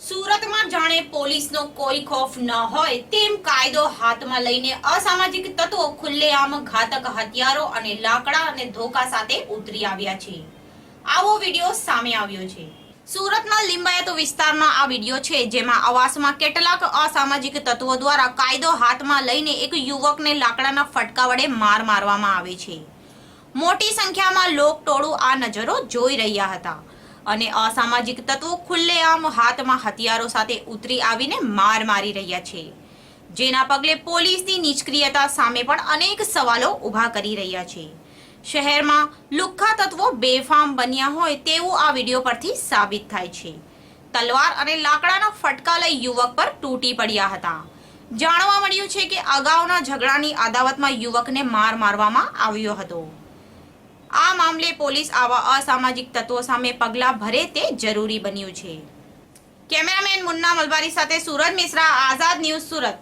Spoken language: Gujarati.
સુરતમાં જાણે પોલીસનો કોઈ ખોફ ન હોય તેમ કાયદો હાથમાં લઈને અસામાજિક તત્વો ખુલ્લેઆમ ઘાતક હથિયારો અને લાકડા અને ધોકા સાથે ઉતરી આવ્યા છે. આવો વિડિયો સામે આવ્યો છે. સુરતના લિંબાયત વિસ્તારનો આ વિડિયો છે, જેમાં આવાસમાં કેટલાક અસામાજિક તત્વો દ્વારા કાયદો હાથમાં લઈને એક યુવકને લાકડાના ફટકા વડે માર મારવામાં આવે છે. મોટી સંખ્યામાં લોકટોળું આ નજરો જોઈ રહ્યા હતા. અને અસામાજિક તત્વો ખુલ્લેઆમ હાથમાં હથિયારો સાથે ઉતરી આવીને માર મારી રહ્યા છે. જેના પગલે પોલીસની નિષ્ક્રિયતા સામે પણ અનેક સવાલો ઊભા કરી રહ્યા છે. શહેરમાં લુખ્ખા તત્વો બેફામ બન્યા હોય તેવું આ વીડિયો પરથી સાબિત થાય છે. તલવાર અને લાકડાના ફટકા લઈ યુવક પર તૂટી પડ્યા હતા. જાણવા મળ્યું છે કે અગાઉના ઝઘડાની અદાવતમાં યુવકને માર મારવામાં આવ્યો હતો. મામલે પોલીસ આવા અસામાજિક તત્વો સામે પગલાં ભરે તે જરૂરી બન્યું છે. કેમેરામેન મુન્ના મલબારી સાથે સુરજ મિશ્રા, આઝાદ ન્યૂઝ સુરત.